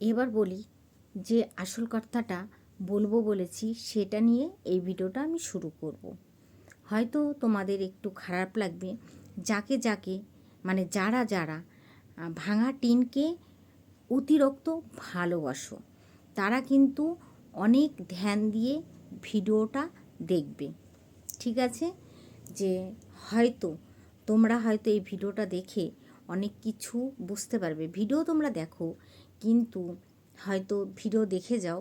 এবার বলি যে আসল কথাটা বলব বলেছি সেটা নিয়ে এই ভিডিওটা আমি শুরু করব। হয়তো তোমাদের একটু খারাপ লাগবে যাকে যাকে মানে যারা যারা ভাঙা টিনকে অতিরিক্ত ভালোবাসো, তারা কিন্তু অনেক ধ্যান দিয়ে ভিডিওটা দেখবে। ঠিক আছে? যে হয়তো তোমরা হয়তো এই ভিডিওটা দেখে অনেক কিছু বুঝতে পারবে। ভিডিও তোমরা দেখো কিন্তু হয়তো ভিডিও দেখে যাও,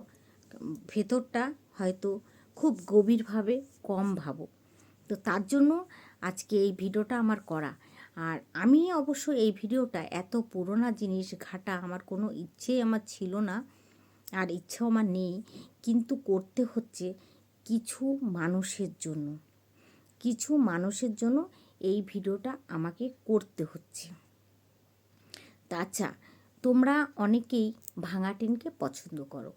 ভেতরটা হয়তো খুব গভীরভাবে কম ভাবো। তো তার জন্য আজকে এই ভিডিওটা আমার করা। আর আমি অবশ্য এই ভিডিওটা এত পুরোনো জিনিস ঘাটা আমার কোনো ইচ্ছেই আমার ছিল না, আর ইচ্ছেও আমার নেই, কিন্তু করতে হচ্ছে কিছু মানুষের জন্য। কিছু মানুষের জন্য এই ভিডিওটা আমাকে করতে হচ্ছে। তা আচ্ছা তোমরা অনেকেই ভাঙা টিনকে পছন্দ করো।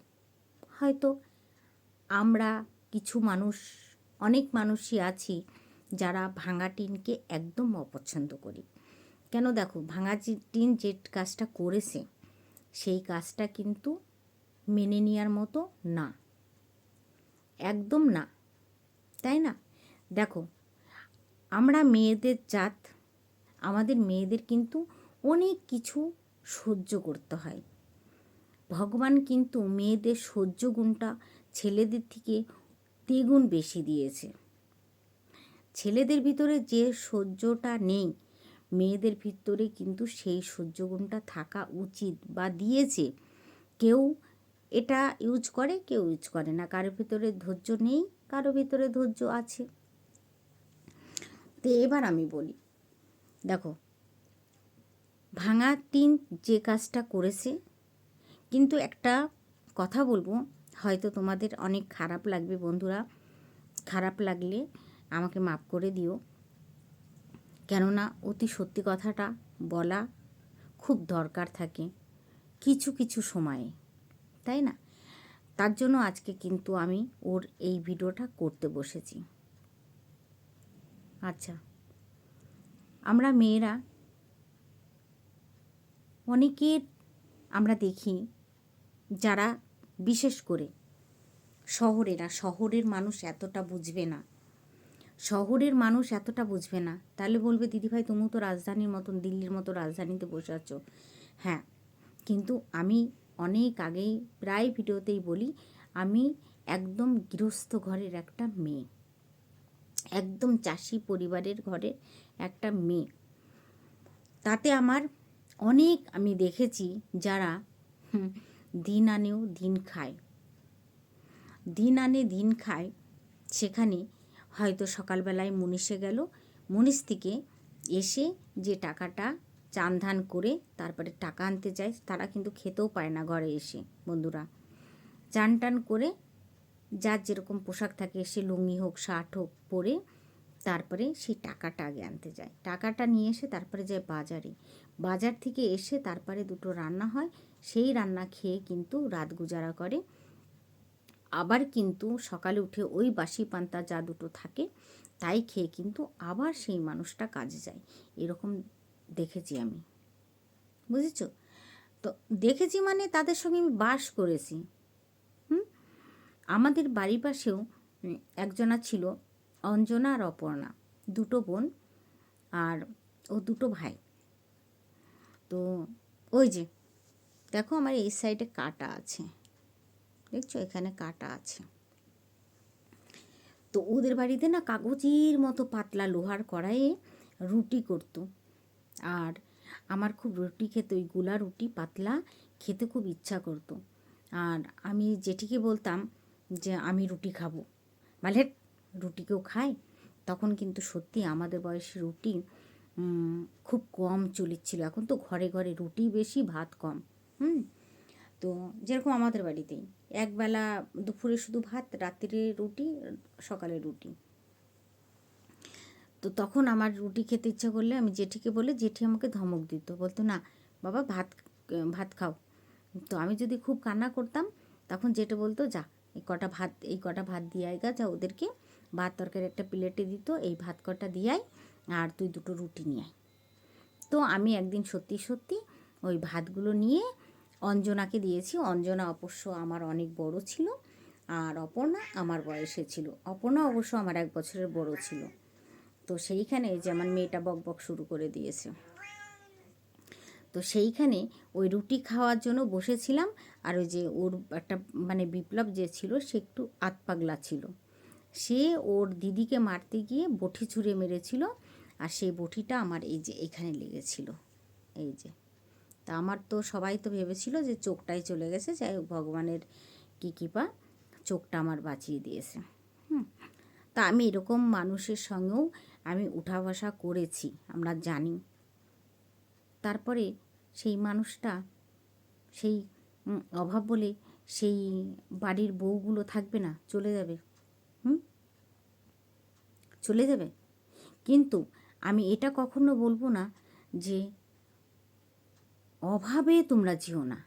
হয়তো আমরা কিছু মানুষ, অনেক মানুষই আছি যারা ভাঙা টিনকে একদম অপছন্দ করি। কেন দেখো, ভাঙা টিন যে কাজটা করেছে, সেই কাজটা কিন্তু মেনে নেওয়ার মতো না। একদম না। তাই না? দেখো, আমরা মেয়েদের জাত, আমাদের মেয়েদের কিন্তু অনেক কিছু সহ্য করতে হয়। ভগবান কিন্তু মেয়েদের সহ্য গুণটা ছেলেদের থেকে দ্বিগুণ বেশি দিয়েছে। ছেলেদের ভিতরে যে সহ্যটা নেই, মেয়েদের ভিতরে কিন্তু সেই সহ্য গুণটা থাকা উচিত বা দিয়েছে। কেউ এটা ইউজ করে, কেউ ইউজ করে না। কারোর ভিতরে ধৈর্য নেই কারও ভিতরে ধৈর্য আছে। তো এবার আমি বলি, দেখো ভাঙা টিন যে কাজটা করেছে। কিন্তু একটা কথা বলব, হয়তো তোমাদের অনেক খারাপ লাগবে বন্ধুরা। খারাপ লাগলে আমাকে মাফ করে দিও। কেননা অতি সত্যি কথাটা বলা খুব দরকার থাকে কিছু কিছু সময়ে, তাই না? তার জন্য আজকে কিন্তু আমি ওর এই ভিডিওটা করতে বসেছি। আচ্ছা আমরা মেয়েরা অনেকের আমরা দেখি যারা বিশেষ করে শহরেরা, শহরের মানুষ এতটা বুঝবে না। শহরের মানুষ এতটা বুঝবে না। তাহলে বলবে দিদিভাই তুমি তো রাজধানীর মতন, দিল্লির মতো রাজধানীতে বসে আছো। হ্যাঁ কিন্তু আমি অনেক আগেই, প্রায় ভিডিওতেই বলি, আমি একদম গৃহস্থ ঘরের একটা মেয়ে। একদম চাষি পরিবারের ঘরের একটা মেয়ে। তাতে আমার অনেক আমি দেখেছি যারা দিন আনেও দিন খায়। দিন আনে দিন খায়, সেখানে হয়তো সকালবেলায় মুনিশে গেল মুনিশ থেকে এসে যে টাকাটা চান ধান করে তারপরে টাকা আনতে যায়, তারা কিন্তু খেতেও পায় না ঘরে এসে, বন্ধুরা। চান টান করে যার যেরকম পোশাক থাকে, সে লুঙ্গি হোক, শার্ট হোক পরে তারপরে সেই টাকাটা আগে আনতে যায়। টাকাটা নিয়ে এসে তারপরে যায় বাজারে। বাজার থেকে এসে তারপরে দুটো রান্না হয়। সেই রান্না খেয়ে কিন্তু রাত গুজারা করে। আবার কিন্তু সকালে উঠে ওই বাসি পান্তা যা দুটো থাকে, তাই খেয়ে কিন্তু আবার সেই মানুষটা কাজে যায়। এরকম দেখেছি আমি। বুঝেছ? তো দেখেছি মানে তাদের সঙ্গে আমি বাস করেছি। হুম? আমাদের বাড়ির পাশেও একজনা ছিল অঞ্জনা আর অপর্ণা, দুটো বোন আর ও দুটো ভাই। তো ওই যে, দেখো আমার এই সাইডে কাটা আছে। দেখছ? এখানে কাটা আছে। তো ওদের বাড়িতে না কাগজের মতো পাতলা লোহার কড়াইয়ে রুটি করতো। আর আমার খুব রুটি খেতে, ওই গোলা রুটি পাতলা খেতে খুব ইচ্ছা করতো। আর আমি জেঠিকে বলতাম যে, আমি রুটি খাব। মানে রুটি কেউ খায়, তখন কিন্তু সত্যি আমাদের বয়সে রুটি খুব কম চলেছিল এখন তো ঘরে ঘরে রুটি বেশি, ভাত কম, হুম? তো যেরকম আমাদের বাড়িতেই, একবেলা দুপুরে শুধু ভাত রাত্রিরে রুটি, সকালে রুটি। তো তখন আমার রুটি খেতে ইচ্ছা করলে আমি জেঠিকে বলে, জেঠি আমাকে ধমক দিত, বলতো, না, বাবা, ভাত ভাত খাও। তো আমি যদি খুব কান্না করতাম, তখন জেঠে বলতো, যা, এই কটা ভাত, এই কটা ভাত দিয়ে আয়গা যা, ওদেরকে ভাত তরকারি একটা প্লেটে দিত, এই ভাত কটা দিয়ে আয় আর তুই দুটো রুটি নিয়ে আয়। তো আমি একদিন সত্যি সত্যি ওই ভাতগুলো নিয়ে অঞ্জনাকে দিয়েছি। অঞ্জনা অবশ্য আমার অনেক বড় ছিল আর অপর্ণা আমার বয়সে ছিল। অপর্ণা অবশ্য আমার এক বছরের বড় ছিল। তো সেইখানে যে আমার মেয়েটা বক বক শুরু করে দিয়েছে। তো সেইখানে ওই রুটি খাওয়ার জন্য বসেছিলাম আর ওই যে ওর একটা মানে বিপ্লব যে ছিল, সে একটু আতপাগলা ছিল। সে ওর দিদিকে মারতে গিয়ে বটি ছুঁড়ে মেরেছিল। আর সেই বটিটা আমার এই যে এখানে লেগেছিল। এই যে। তা আমার তো সবাই তো ভেবেছিল যে চোখটাই চলে গেছে। যাই হোক, ভগবানের কী কৃপা, চোখটা আমার বাঁচিয়ে দিয়েছে। হুম। তা আমি এরকম মানুষের সঙ্গেও আমি উঠা বসা করেছি, আমরা জানি। তারপরে সেই মানুষটা, সেই অভাব বলে সেই বাড়ির বউগুলো থাকবে না, চলে যাবে। চলে যাবে? কিন্তু আমি এটা কখনো বলব না যে অভাবে তোমরা যেও না।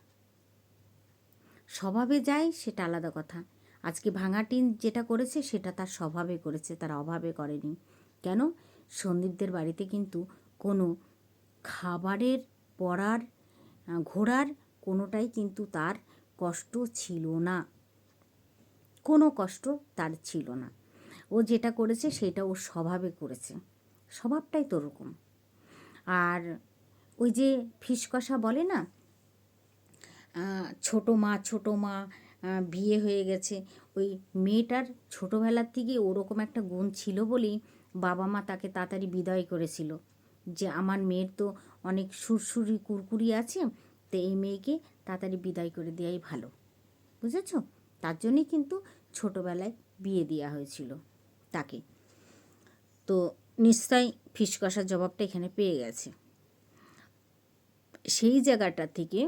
স্বভাবে যায় সেটা আলাদা কথা। আজকে ভাঙা টিন যেটা করেছে সেটা তার স্বভাবে করেছে, তার অভাবে করেনি। কেন? সন্দীপদের বাড়িতে কিন্তু কোনো খাবারের পড়ার ঘোরার কোনোটাই কিন্তু তার কষ্ট ছিল না। কোনো কষ্ট তার ছিল না। ও যেটা করেছে সেটা ওর স্বভাবে করেছে। স্বভাবটাই তো ওরকম। আর ওই যে ফিসকষা বলে না? ছোট মা ছোট মা বিয়ে হয়ে গেছে। ওই মেয়েটার ছোটোবেলার থেকে ওরকম একটা গুণ ছিল বলেই বাবা মা তাকে তাড়াতাড়ি বিদায় করেছিল। যে আমার মেয়ের তো অনেক সুরসুরি, কুরকুরি আছে, তো এই মেয়েকে তাড়াতাড়ি বিদায় করে দেওয়াই ভালো। বুঝেছ? তার জন্যই কিন্তু ছোটোবেলায় বিয়ে দেওয়া হয়েছিল। তাকে। তো নিশ্চয়ই ফিসকষার জবাবটা এখানে পেয়ে গেছে। সেই জায়গাটা থেকে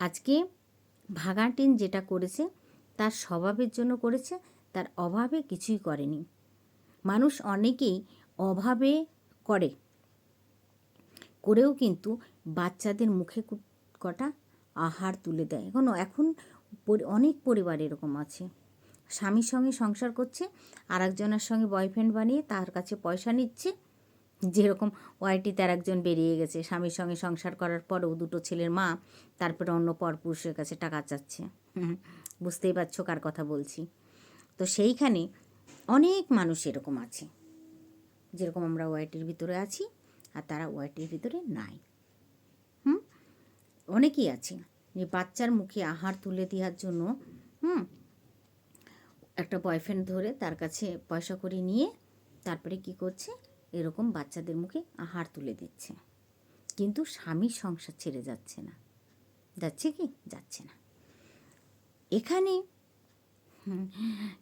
আজকে ভাগাটিন যেটা করেছে, তার স্বভাবের জন্য করেছে, তার অভাবে কিছুই করেনি। মানুষ অনেকেই অভাবে করে। করেও কিন্তু বাচ্চাদের মুখে কটা আহার তুলে দেয়। এখনও এখন অনেক পরিবার এরকম আছে। স্বামীর সঙ্গে সংসার করছে আর একজনের সঙ্গে বয়ফ্রেন্ড বানিয়ে তার কাছে পয়সা নিচ্ছে। যেরকম ওয়াইটিতে আর একজন বেরিয়ে গেছে, স্বামীর সঙ্গে সংসার করার পরেও দুটো ছেলের মা, তারপরে অন্য পরপুরুষের কাছে টাকা চাচ্ছে। বুঝতেই পারছ কার কথা বলছি। তো সেইখানে অনেক মানুষ এরকম আছে। যেরকম আমরা ওয়াইটির ভিতরে আছি, আর তারা ওয়াইটির ভিতরে নাই। হুম, অনেকেই আছে। যে বাচ্চার মুখে আহার তুলে দেওয়ার জন্য, হুম, একটা বয়ফ্রেন্ড ধরে তার কাছে পয়সা করে নিয়ে তারপরে কি করছে? এরকম বাচ্চাদের মুখে আহার তুলে দিচ্ছে। কিন্তু স্বামীর সংসার ছেড়ে যাচ্ছে না। যাচ্ছে কি? যাচ্ছে না। এখানে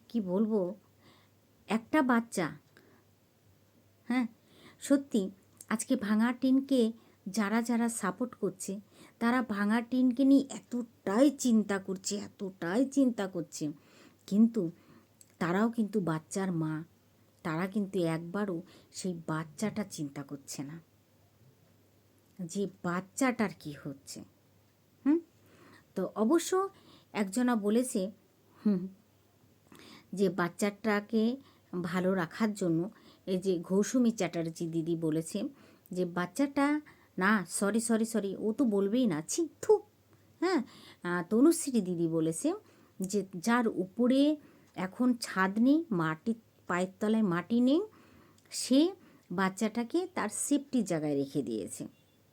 কি বলব? একটা বাচ্চা হ্যাঁ সত্যি আজকে ভাঙা টিনকে যারা যারা সাপোর্ট করছে তারা ভাঙা টিনকে নিয়ে এতটাই চিন্তা করছে, এতটাই চিন্তা করছে। কিন্তু তারাও কিন্তু বাচ্চার মা। তারা কিন্তু একবারও সেই বাচ্চাটা চিন্তা করছে না। যে বাচ্চাটার কি হচ্ছে? হুম? তো অবশ্য একজনা বলেছে, হুম, যে বাচ্চাটাকে ভালো রাখার জন্য এই যে ঘৌসুমি চ্যাটার্জি দিদি বলেছে যে বাচ্চাটা না সরি সরি সরি ও তো বলবেই না, ছি, থু হ্যাঁ? তনুশ্রী দিদি বলেছে যে যার উপরে এখন ছাদ নেই, মাটি, পায়ের তলায় মাটি নেই, সে বাচ্চাটাকে তার সেফটির জায়গায় রেখে দিয়েছে।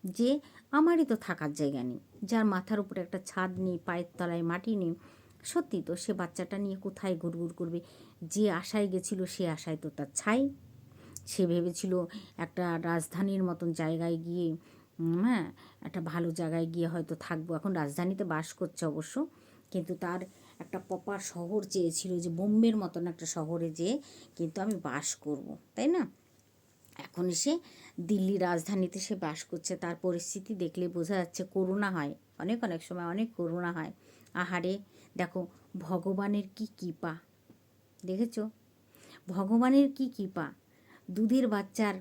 যে আমারই তো থাকার জায়গা নেই, যার মাথার উপরে একটা ছাদ নেই, পায়ের তলায় মাটি নেই, সত্যি তো সে বাচ্চাটা নিয়ে কোথায় ঘুরঘুর করবে? যে আশায় গেছিল সে আশায় তো তার ছাই। সে ভেবেছিল একটা রাজধানীর মতন জায়গায় গিয়ে হ্যাঁ একটা ভালো জায়গায় গিয়ে হয়তো থাকব। এখন রাজধানীতে বাস করছে অবশ্য। কিন্তু তার একটা প্রপার শহর চেয়েছিল যে বোম্বের মতন একটা শহরে যেয়ে কিন্তু আমি বাস করব, তাই না? এখন সে দিল্লি রাজধানীতে সে বাস করছে। তার পরিস্থিতি দেখলে বোঝা যাচ্ছে করুণা হয়। অনেক অনেক সময় অনেক করুণা হয়। আহারে, দেখো, ভগবানের কি কৃপা। দেখেছ? ভগবানের কি কৃপা? দুধের বাচ্চার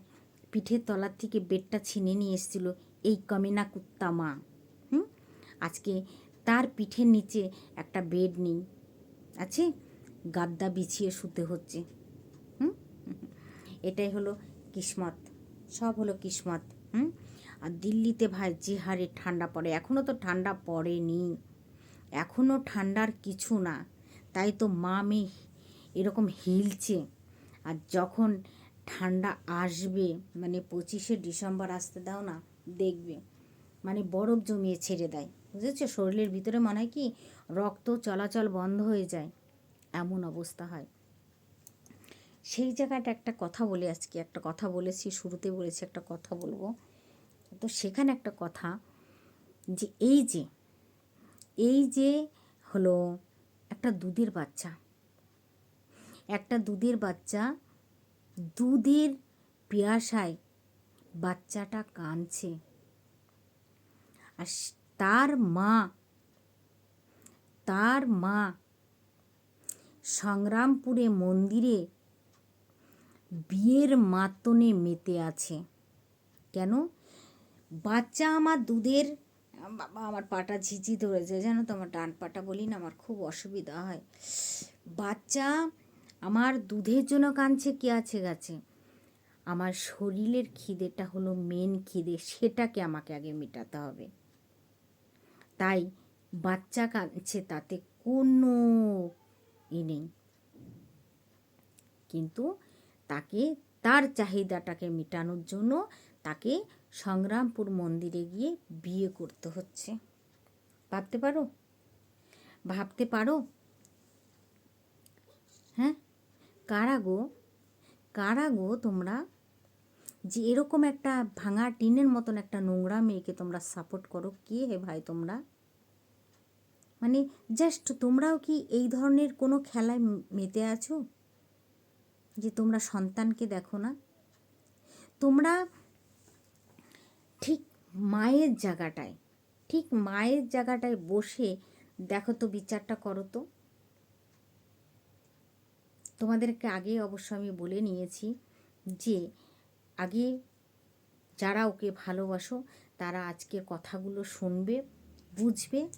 পিঠের তলার থেকে বেডটা ছিনে নিয়ে এসেছিল। এই কমিনা কুত্তা মা, হুম? আজকে তার পিঠের নিচে একটা বেড নেই, আছে? গাদ্দা বিছিয়ে শুতে হচ্ছে, হুম? এটাই হলো কিসমত, সব হলো কিসমত, হুম? আর দিল্লিতে ভাই যে হারে ঠান্ডা পড়ে এখনও তো ঠান্ডা পড়েনি এখনও ঠান্ডার কিছু না, তাই তো মা মেয়ে এরকম হিলছে, আর যখন ঠান্ডা আসবে মানে পঁচিশে ডিসেম্বর আসতে দাও না দেখবে। মানে বরফ জমিয়ে ছেড়ে দেয়। বুঝেছ? শরীরের ভিতরে মনে হয় কি, রক্ত চলাচল বন্ধ হয়ে যায়। এমন অবস্থা হয়। সেই জায়গাটা একটা কথা বলে আজকে, একটা কথা বলেছি, শুরুতে বলেছি একটা কথা বলব। তো সেখানে একটা কথা যে এই যে এই যে হলো একটা দুধের বাচ্চা। একটা দুধের বাচ্চা দুধের পিয়াসায় বাচ্চাটা কাঁদছে। আর তার মা তার মা সংগ্রামপুরে মন্দিরে বিয়ের মাতনে মেতে আছে। কেন? বাচ্চা আমার দুধের, বাবা আমার পাটা ঝিঝি ধরেছে, জানো তো আমার ডান পাটা বলি না, আমার খুব অসুবিধা হয়। বাচ্চা আমার দুধের জন্য কাঁদছে, কে আছে গাছে? আমার শরীরের খিদেটা হলো মেন খিদে, সেটাকে আমাকে আগে মেটাতে হবে। তাই বাচ্চা কাঁদছে তাতে কোনো ই নেই। কিন্তু তাকে, তার চাহিদাটাকে মেটানোর জন্য তাকে সংগ্রামপুর মন্দিরে গিয়ে বিয়ে করতে হচ্ছে। ভাবতে পারো? ভাবতে পারো? হ্যাঁ? কারা গো? কারা গো তোমরা? যে এরকম একটা ভাঙা টিনের মতন একটা নোংরা মেয়েকে তোমরা সাপোর্ট করো, কে হে ভাই তোমরা? মানে জাস্ট তোমরাও কি এই ধরনের কোনো খেলায় মেতে আছো? যে তোমরা সন্তানকে দেখো না? তোমরা ঠিক মায়ের জায়গাটায়, ঠিক মায়ের জায়গাটায় বসে দেখো তো বিচারটা করো তো। তোমাদেরকে আগে অবশ্য আমি বলে নিয়েছি যে আগে যারা ওকে ভালোবাসো, তারা আজকের কথাগুলো শুনবে, বুঝবে,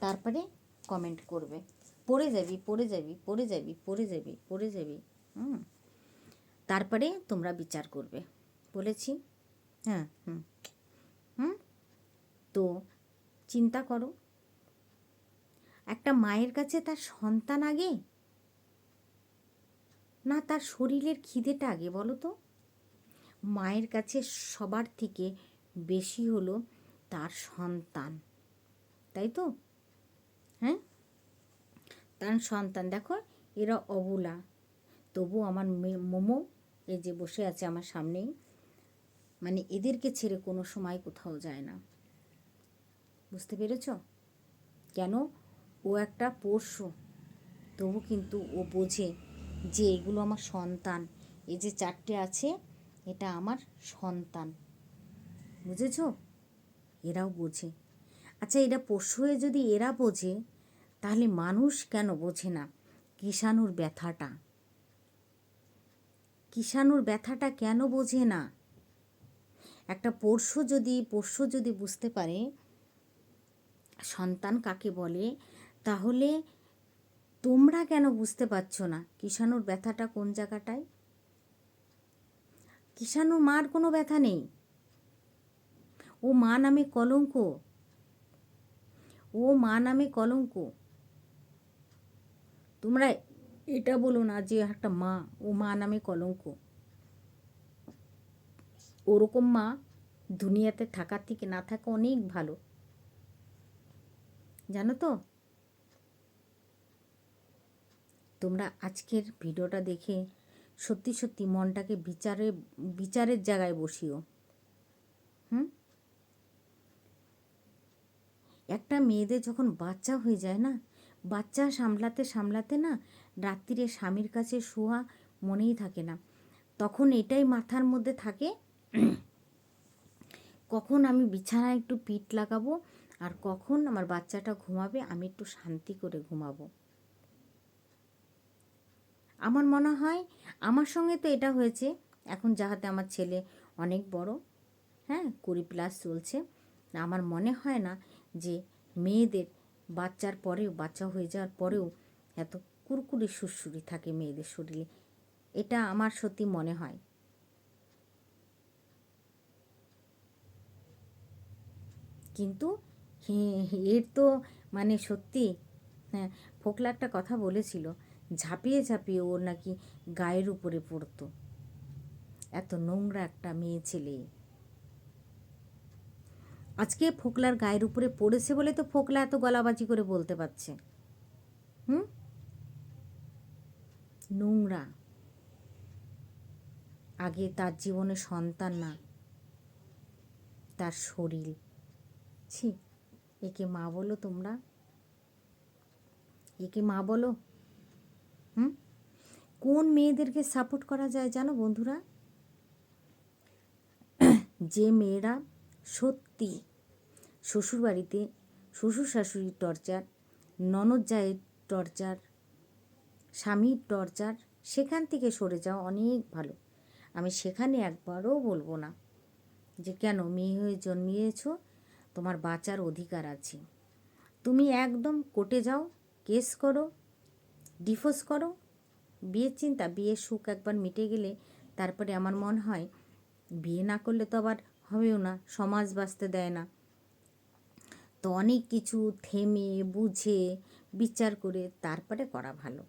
তারপরে কমেন্ট করবে। পড়ে যাবি পড়ে যাবি পড়ে যাবি পড়ে যাবি পড়ে যাবি, হুম? তারপরে তোমরা বিচার করবে। বলেছি? হ্যাঁ হুম। হুম? তো চিন্তা করো। একটা মায়ের কাছে তার সন্তান আগে? না তার শরীরের খিদেটা আগে, বলো তো? মায়ের কাছে সবার থেকে বেশি হলো তার সন্তান। তাই তো? হ্যাঁ? তার সন্তান। দেখো, এরা অবুলা। তবু আমার মোমো এই যে বসে আছে আমার সামনেই মানে এদেরকে ছেড়ে কোনো সময় কোথাও যায় না। বুঝতে পেরেছ? কেন? ও একটা পোষ্য তবু কিন্তু ও বোঝে যে এগুলো আমার সন্তান। এই যে চারটে আছে এটা আমার সন্তান। বুঝেছ? এরাও বোঝে। আচ্ছা এটা পশু হয়ে যদি এরা বোঝে, তাহলে মানুষ কেন বোঝে না? কিষাণুর ব্যথাটা। কিষাণুর ব্যথাটা কেন বোঝে না? একটা পোষ্য যদি পোষ্য যদি বুঝতে পারে, সন্তান কাকে বলে, তাহলে তোমরা কেন বুঝতে পারছ না কিষাণুর ব্যথাটা কোন জায়গাটায়? কিষাণুর মার কোনো ব্যথা নেই। ও মা নামে কলঙ্ক। ও মা নামে কলঙ্ক। তোমরা এটা বলো না যে একটা মা, ও মা নামে কলঙ্ক। ওরকম মা দুনিয়াতে থাকার থেকে না থাকা অনেক ভালো। জানো তো? তোমরা আজকের ভিডিওটা দেখে সত্যি সত্যি মনটাকে বিচারে, বিচারের জায়গায় বসিও। হুম? একটা মেয়েদের যখন বাচ্চা হয়ে যায় না, বাচ্চা সামলাতে সামলাতে না রাত্রিরে স্বামীর কাছে শোয়া মনেই থাকে না। তখন এটাই মাথার মধ্যে থাকে, কখন আমি বিছানায় একটু পিঠ লাগাবো আর কখন আমার বাচ্চাটা ঘুমাবে, আমি একটু শান্তি করে ঘুমাবো। আমার মনে হয় আমার সঙ্গে তো এটা হয়েছে। এখন যাহাতে আমার ছেলে অনেক বড় হ্যাঁ কুড়ি প্লাস চলছে, আমার মনে হয় না যে মেয়েদের বাচ্চার পরেও, বাচ্চা হয়ে যাওয়ার পরেও এত কুরকুরি সুরসুরি থাকে মেয়েদের শরীরে। এটা আমার সত্যি মনে হয়। কিন্তু এর তো মানে সত্যি হ্যাঁ ফোকলা একটা কথা বলেছিল ঝাঁপিয়ে ঝাঁপিয়ে ওর নাকি গায়ের উপরে পড়তো। এত নোংরা একটা মেয়ে ছেলে। আজকে ফোকলার গায়ের উপরে পড়েছে বলে তো ফোকলা এত গলাবাজি করে বলতে পারছে। হুম? নোংরা। আগে তার জীবনে সন্তান না, তার শরীর। ছি, একে মা বলো তোমরা? একে মা বলো? হুম? কোন মেয়েদেরকে সাপোর্ট করা যায় জানো বন্ধুরা? যে মেয়েরা সত্যি শ্বশুরবাড়িতে শ্বশুর শাশুড়ির টর্চার ননদ জায়ের টর্চার, স্বামীর টর্চার, সেখান থেকে সরে যাওয়া অনেক ভালো। আমি সেখানে একবারও বলব না যে কেন মেয়ে হয়ে জন্মিয়েছ, তোমার বাঁচার অধিকার আছে। তুমি একদম কোর্টে যাও, কেস করো ডিভোর্স করো। বিয়ের চিন্তা, বিয়ের সুখ একবার মিটে গেলে তারপরে আমার মনে হয় বিয়ে না করলে তো আবার হবেও না, সমাজ বাঁচতে দেয় না। তো অনেক কিছু থেমে, বুঝে, বিচার করে তারপরে করা ভালো।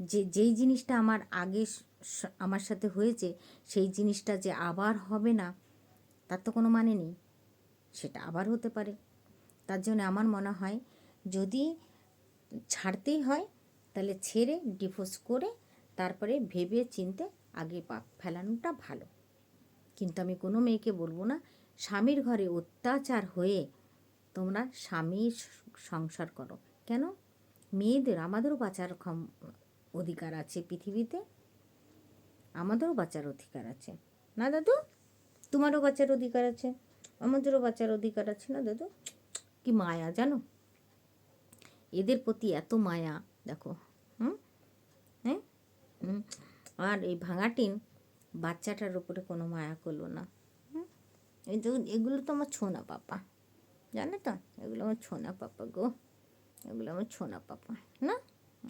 যে, যেই জিনিসটা আমার আগে আমার সাথে হয়েছে, সেই জিনিসটা যে আবার হবে না, তার তো কোনো মানে নেই। সেটা আবার হতে পারে। তার জন্য আমার মনে হয় যদি ছাড়তেই হয়, তাহলে ছেড়ে ডিভোর্স করে তারপরে ভেবে চিনতে আগে পা ফেলানোটা ভালো। কিন্তু আমি কোনো মেয়েকে বলব না, স্বামীর ঘরে অত্যাচার হয়ে তোমরা স্বামীর সংসার করো। কেন? মেয়েদের আমাদেরও বাঁচার ক্ষম, অধিকার আছে পৃথিবীতে। আমাদেরও বাঁচার অধিকার আছে। না দাদু? তোমারও বাঁচার অধিকার আছে। আমাদেরও বাঁচার অধিকার আছে। না দাদু? কি মায়া জানো? এদের প্রতি এত মায়া, দেখো, হুম? হ্যাঁ? আর এই ভাঙাটিন বাচ্চাটার উপরে কোনো মায়া করল না এগুলো তো আমার ছোনা পাপা, জানো তো? এগুলো আমার ছোনা পাপা গো, এগুলো আমার ছোনা পাপা, না?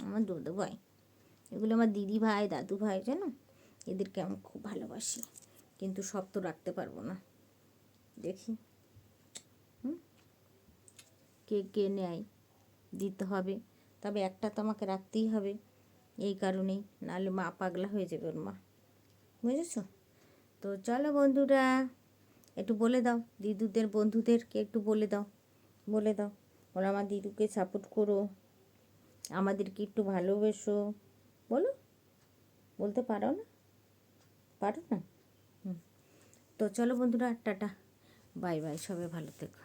আমার দাদু ভাই, এগুলো আমার দিদি ভাই, দাদু ভাই, জানো? এদেরকে আমি খুব ভালোবাসি, কিন্তু সব তো রাখতে পারব না, দেখি কে কে নেয়? দিতে হবে। তবে একটা তো আমাকে রাখতেই হবে। এই কারণেই। নাহলে মা পাগলা হয়ে যাবে ওর মা। বুঝেছ? তো চলো বন্ধুরা, একটু বলে দাও। দিদুদের, বন্ধুদেরকে একটু বলে দাও। বলে দাও। ওরা আমার দিদুকে সাপোর্ট করো। আমাদেরকে একটু ভালোবেসো। বলো। বলতে পারো না? পারো না? তো চলো বন্ধুরা, টাটা। Bye bye. সবাই ভালো থেকো।